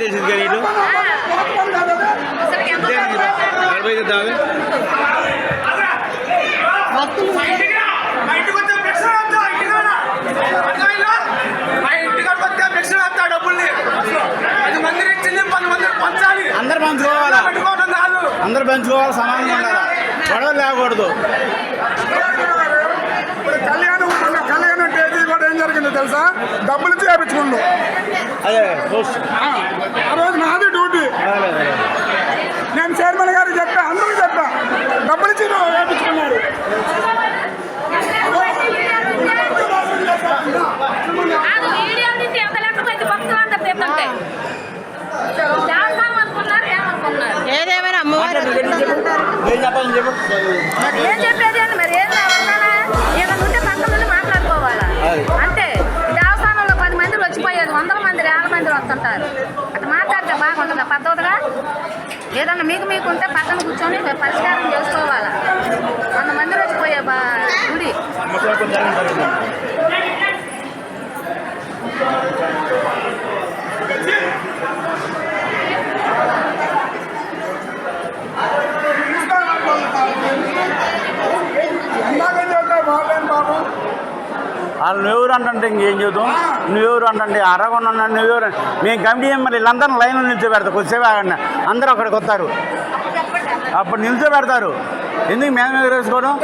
తెలిసింది కదా ఇటు అందరు పంచుకోవాలా? అందరు పంచుకోవాలి సమానంగా ఉండాలి? గొడవలు లేకూడదు. కళ్యాణం కళ్యాణం కూడా ఏం జరిగిందో తెలుసా? డబ్బులు చేపించుకుండు అదే ఆ రోజు నాది డ్యూటీ. నేను చైర్మన్ గారికి చెప్పా అందరూ చెప్పా. డబ్బులు ఇచ్చి ఏమనుకున్నారు? ఏదేమైనా అమ్మవారు ఏం చెప్పాలని చెప్పు. ఏం చెప్పేది అండి మరి? అట్లా మాట్లాడితే బాగుంటుందా? పద్ధతిగా? ఏదన్నా మీకు మీకు ఉంటే పక్కన కూర్చొని పరిష్కారం చేసుకోవాలా? వంద మంది వచ్చిపోయే బా గుడి. వాళ్ళు నువ్వెవరు అంటే ఇంకేం చెబుతాం? నువ్వెవరు అంటే అరగొండ నువ్వెవరు మేము కమిటీ మరి? వీళ్ళందరూ లైన్లో నిల్చోబెడతారు. కొద్దిసేపు ఆగండి. అందరూ అక్కడికి వస్తారు. అప్పుడు నిల్చోబెడతారు. ఎందుకు మేము ఎగరేసుకోవడం?